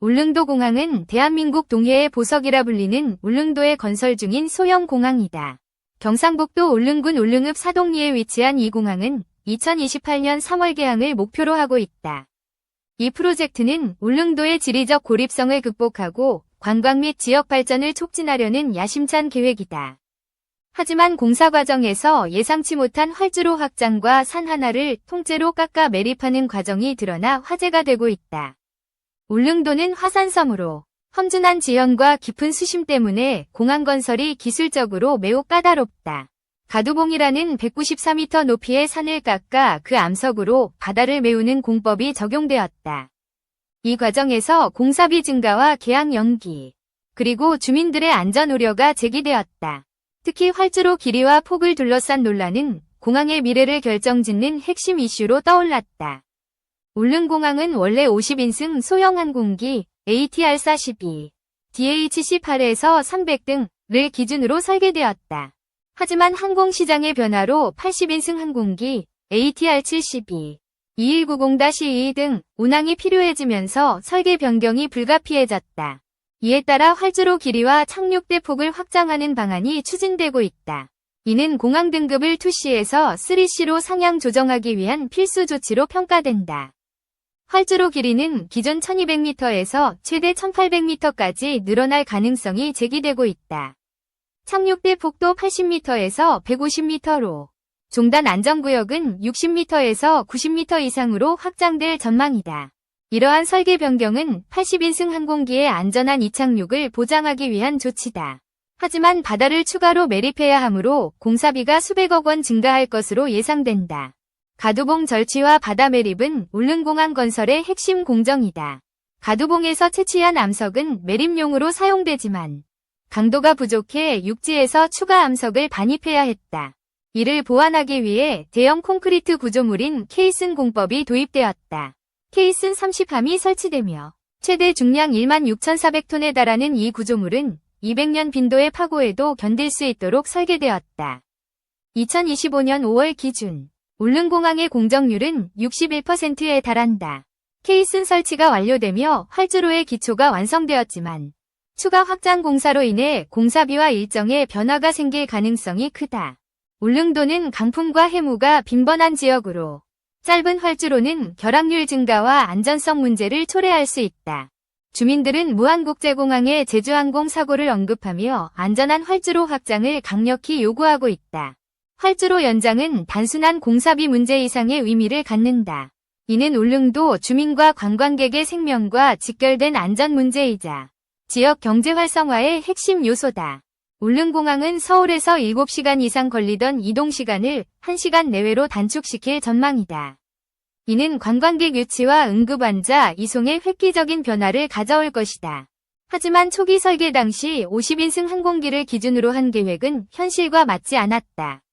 울릉도 공항은 대한민국 동해의 보석이라 불리는 울릉도에 건설 중인 소형 공항이다. 경상북도 울릉군 울릉읍 사동리에 위치한 이 공항은 2028년 3월 개항을 목표로 하고 있다. 이 프로젝트는 울릉도의 지리적 고립성을 극복하고 관광 및 지역 발전을 촉진하려는 야심찬 계획이다. 하지만 공사 과정에서 예상치 못한 활주로 확장과 산 하나를 통째로 깎아 매립하는 과정이 드러나 화제가 되고 있다. 울릉도는 화산섬으로 험준한 지형과 깊은 수심 때문에 공항 건설이 기술적으로 매우 까다롭다. 가두봉이라는 194m 높이의 산을 깎아 그 암석으로 바다를 메우는 공법이 적용되었다. 이 과정에서 공사비 증가와 계약 연기, 그리고 주민들의 안전 우려가 제기되었다. 특히 활주로 길이와 폭을 둘러싼 논란은 공항의 미래를 결정짓는 핵심 이슈로 떠올랐다. 울릉공항은 원래 50인승 소형 항공기 ATR-42, DH-18에서 300 등을 기준으로 설계되었다. 하지만 항공시장의 변화로 80인승 항공기 ATR-72, 2190-2등 운항이 필요해지면서 설계 변경이 불가피해졌다. 이에 따라 활주로 길이와 착륙대 폭을 확장하는 방안이 추진되고 있다. 이는 공항 등급을 2C에서 3C로 상향 조정하기 위한 필수 조치로 평가된다. 활주로 길이는 기존 1200m에서 최대 1800m까지 늘어날 가능성이 제기되고 있다. 착륙대 폭도 80m에서 150m로, 종단 안전구역은 60m에서 90m 이상으로 확장될 전망이다. 이러한 설계 변경은 80인승 항공기의 안전한 이착륙을 보장하기 위한 조치다. 하지만 바다를 추가로 매립해야 하므로 공사비가 수백억 원 증가할 것으로 예상된다. 가두봉 절취와 바다 매립은 울릉공항 건설의 핵심 공정이다. 가두봉에서 채취한 암석은 매립용으로 사용되지만 강도가 부족해 육지에서 추가 암석을 반입해야 했다. 이를 보완하기 위해 대형 콘크리트 구조물인 케이슨 공법이 도입되었다. 케이슨 30함이 설치되며 최대 중량 1만 6,400톤에 달하는 이 구조물은 200년 빈도의 파고에도 견딜 수 있도록 설계되었다. 2025년 5월 기준 울릉공항의 공정률은 61%에 달한다. 케이슨 설치가 완료되며 활주로의 기초가 완성되었지만 추가 확장 공사로 인해 공사비와 일정에 변화가 생길 가능성이 크다. 울릉도는 강풍과 해무가 빈번한 지역으로 짧은 활주로는 결항률 증가와 안전성 문제를 초래할 수 있다. 주민들은 무안국제공항의 제주항공 사고를 언급하며 안전한 활주로 확장을 강력히 요구하고 있다. 활주로 연장은 단순한 공사비 문제 이상의 의미를 갖는다. 이는 울릉도 주민과 관광객의 생명과 직결된 안전 문제이자 지역 경제 활성화의 핵심 요소다. 울릉공항은 서울에서 7시간 이상 걸리던 이동시간을 1시간 내외로 단축시킬 전망이다. 이는 관광객 유치와 응급환자 이송에 획기적인 변화를 가져올 것이다. 하지만 초기 설계 당시 50인승 항공기를 기준으로 한 계획은 현실과 맞지 않았다.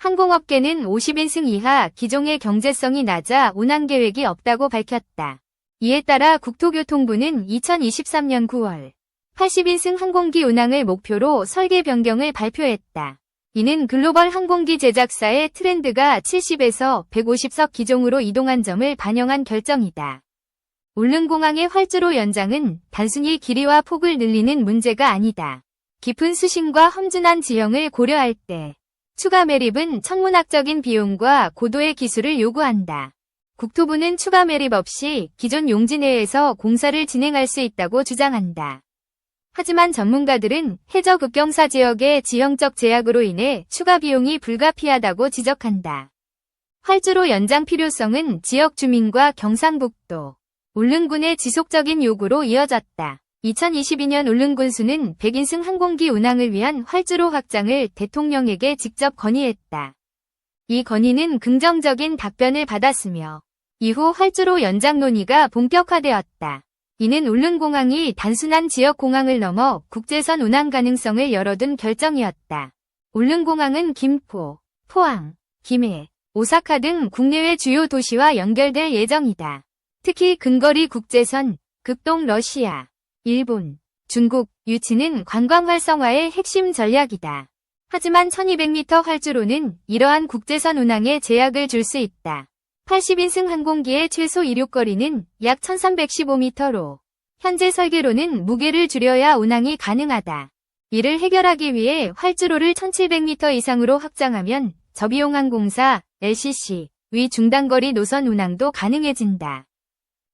항공업계는 50인승 이하 기종의 경제성이 낮아 운항 계획이 없다고 밝혔다. 이에 따라 국토교통부는 2023년 9월 80인승 항공기 운항을 목표로 설계 변경을 발표했다. 이는 글로벌 항공기 제작사의 트렌드가 70에서 150석 기종으로 이동한 점을 반영한 결정이다. 울릉공항의 활주로 연장은 단순히 길이와 폭을 늘리는 문제가 아니다. 깊은 수심과 험준한 지형을 고려할 때 추가 매립은 천문학적인 비용과 고도의 기술을 요구한다. 국토부는 추가 매립 없이 기존 용지 내에서 공사를 진행할 수 있다고 주장한다. 하지만 전문가들은 해저 급경사 지역의 지형적 제약으로 인해 추가 비용이 불가피하다고 지적한다. 활주로 연장 필요성은 지역 주민과 경상북도, 울릉군의 지속적인 요구로 이어졌다. 2022년 울릉군수는 백인승 항공기 운항을 위한 활주로 확장을 대통령에게 직접 건의했다. 이 건의는 긍정적인 답변을 받았으며 이후 활주로 연장 논의가 본격화되었다. 이는 울릉공항이 단순한 지역공항을 넘어 국제선 운항 가능성을 열어둔 결정이었다. 울릉공항은 김포, 포항, 김해, 오사카 등 국내외 주요 도시와 연결될 예정이다. 특히 근거리 국제선, 극동 러시아, 일본, 중국, 유치는 관광 활성화의 핵심 전략이다. 하지만 1200m 활주로는 이러한 국제선 운항에 제약을 줄 수 있다. 80인승 항공기의 최소 이륙거리는 약 1315m로 현재 설계로는 무게를 줄여야 운항이 가능하다. 이를 해결하기 위해 활주로를 1700m 이상으로 확장하면 저비용 항공사 LCC 위 중단거리 노선 운항도 가능해진다.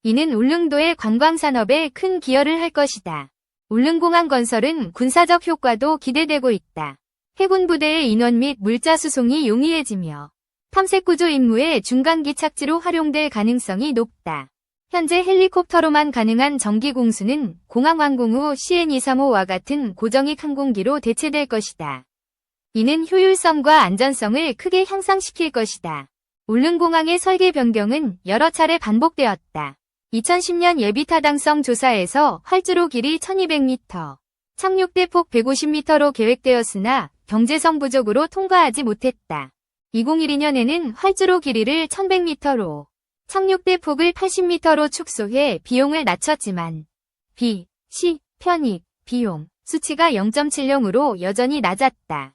이는 울릉도의 관광산업에 큰 기여를 할 것이다. 울릉공항 건설은 군사적 효과도 기대되고 있다. 해군 부대의 인원 및 물자 수송이 용이해지며 탐색구조 임무의 중간기 착지로 활용될 가능성이 높다. 현재 헬리콥터로만 가능한 전기 공수는 공항완공 후 CN235와 같은 고정익 항공기로 대체될 것이다. 이는 효율성과 안전성을 크게 향상시킬 것이다. 울릉공항의 설계 변경은 여러 차례 반복되었다. 2010년 예비타당성 조사에서 활주로 길이 1200m, 착륙대 폭 150m로 계획되었으나 경제성 부족으로 통과하지 못했다. 2012년에는 활주로 길이를 1100m로, 착륙대 폭을 80m로 축소해 비용을 낮췄지만 B, C, 편익, 비용, 수치가 0.70으로 여전히 낮았다.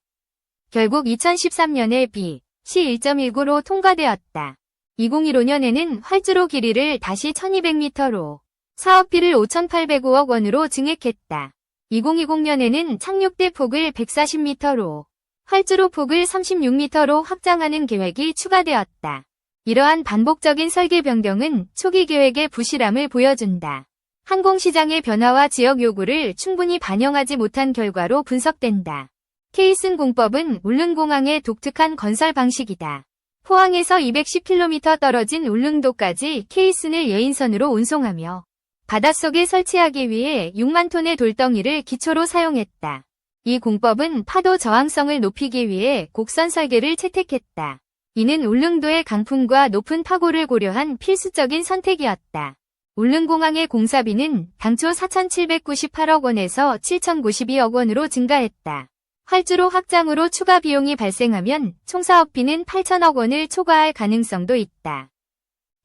결국 2013년에 B, C 1.19로 통과되었다. 2015년에는 활주로 길이를 다시 1200m로 사업비를 5,805억 원으로 증액했다. 2020년에는 착륙대 폭을 140m로 활주로 폭을 36m로 확장하는 계획이 추가되었다. 이러한 반복적인 설계 변경은 초기 계획의 부실함을 보여준다. 항공시장의 변화와 지역 요구를 충분히 반영하지 못한 결과로 분석된다. 케이슨 공법은 울릉공항의 독특한 건설 방식이다. 포항에서 210km 떨어진 울릉도까지 케이슨을 예인선으로 운송하며 바닷속에 설치하기 위해 6만 톤의 돌덩이를 기초로 사용했다. 이 공법은 파도 저항성을 높이기 위해 곡선 설계를 채택했다. 이는 울릉도의 강풍과 높은 파고를 고려한 필수적인 선택이었다. 울릉공항의 공사비는 당초 4,798억 원에서 7,092억 원으로 증가했다. 활주로 확장으로 추가 비용이 발생하면 총 사업비는 8천억 원을 초과할 가능성도 있다.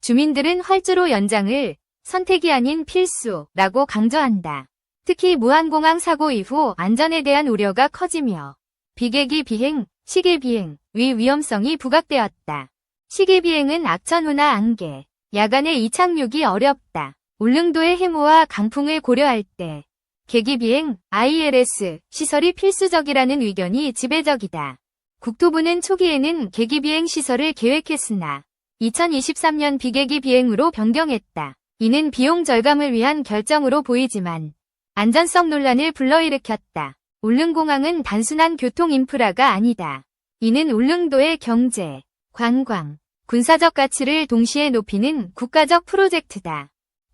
주민들은 활주로 연장을 선택이 아닌 필수라고 강조한다. 특히 무한공항 사고 이후 안전에 대한 우려가 커지며 비계기 비행, 시계 비행, 위 위험성이 부각되었다. 시계 비행은 악천후나 안개, 야간에 이착륙이 어렵다. 울릉도의 해무와 강풍을 고려할 때 계기비행, ILS, 시설이 필수적이라는 의견이 지배적이다. 국토부는 초기에는 계기비행 시설을 계획했으나 2023년 비계기 비행으로 변경했다. 이는 비용 절감을 위한 결정으로 보이지만 안전성 논란을 불러일으켰다. 울릉공항은 단순한 교통 인프라가 아니다. 이는 울릉도의 경제, 관광, 군사적 가치를 동시에 높이는 국가적 프로젝트다.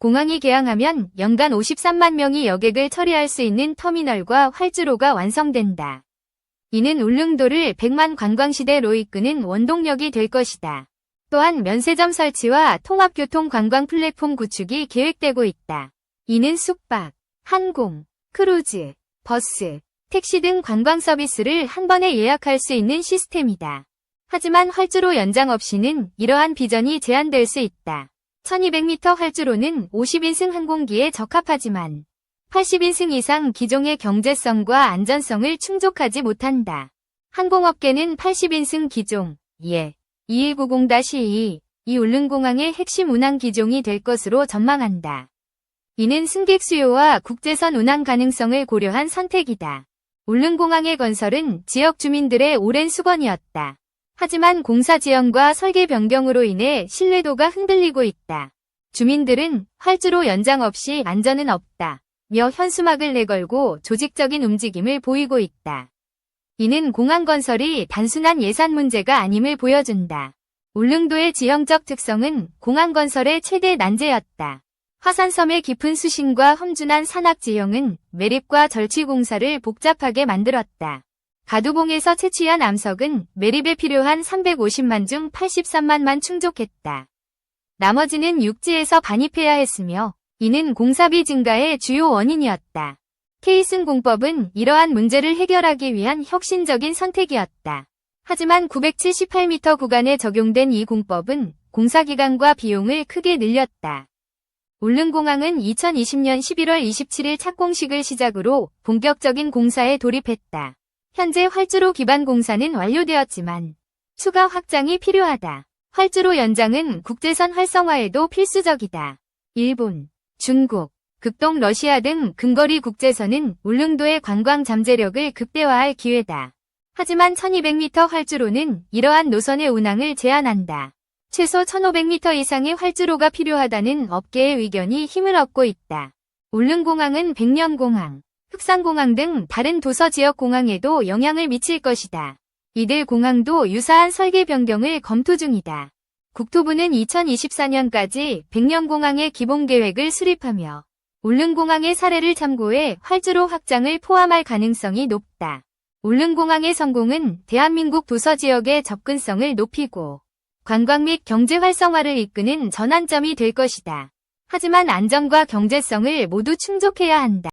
공항이 개항하면 연간 53만 명이 여객을 처리할 수 있는 터미널과 활주로가 완성된다. 이는 울릉도를 100만 관광시대로 이끄는 원동력이 될 것이다. 또한 면세점 설치와 통합교통 관광 플랫폼 구축이 계획되고 있다. 이는 숙박, 항공, 크루즈, 버스, 택시 등 관광 서비스를 한 번에 예약할 수 있는 시스템이다. 하지만 활주로 연장 없이는 이러한 비전이 제한될 수 있다. 1200m 활주로는 50인승 항공기에 적합하지만 80인승 이상 기종의 경제성과 안전성을 충족하지 못한다. 항공업계는 80인승 기종, 예, 2190-2, 이 울릉공항의 핵심 운항 기종이 될 것으로 전망한다. 이는 승객 수요와 국제선 운항 가능성을 고려한 선택이다. 울릉공항의 건설은 지역 주민들의 오랜 수건이었다. 하지만 공사 지연과 설계 변경으로 인해 신뢰도가 흔들리고 있다. 주민들은 활주로 연장 없이 안전은 없다. 며 현수막을 내걸고 조직적인 움직임을 보이고 있다. 이는 공항 건설이 단순한 예산 문제가 아님을 보여준다. 울릉도의 지형적 특성은 공항 건설의 최대 난제였다. 화산섬의 깊은 수심과 험준한 산악 지형은 매립과 절취 공사를 복잡하게 만들었다. 가두봉에서 채취한 암석은 매립에 필요한 350만 중 83만만 충족했다. 나머지는 육지에서 반입해야 했으며 이는 공사비 증가의 주요 원인이었다. 케이슨 공법은 이러한 문제를 해결하기 위한 혁신적인 선택이었다. 하지만 978m 구간에 적용된 이 공법은 공사기간과 비용을 크게 늘렸다. 울릉공항은 2020년 11월 27일 착공식을 시작으로 본격적인 공사에 돌입했다. 현재 활주로 기반 공사는 완료되었지만 추가 확장이 필요하다. 활주로 연장은 국제선 활성화에도 필수적이다. 일본, 중국, 극동 러시아 등 근거리 국제선은 울릉도의 관광 잠재력을 극대화할 기회다. 하지만 1200m 활주로는 이러한 노선의 운항을 제한한다. 최소 1500m 이상의 활주로가 필요하다는 업계의 의견이 힘을 얻고 있다. 울릉공항은 백년공항, 흑산공항 등 다른 도서 지역 공항에도 영향을 미칠 것이다. 이들 공항도 유사한 설계 변경을 검토 중이다. 국토부는 2024년까지 백년공항의 기본 계획을 수립하며 울릉공항의 사례를 참고해 활주로 확장을 포함할 가능성이 높다. 울릉공항의 성공은 대한민국 도서 지역의 접근성을 높이고 관광 및 경제 활성화를 이끄는 전환점이 될 것이다. 하지만 안전과 경제성을 모두 충족해야 한다.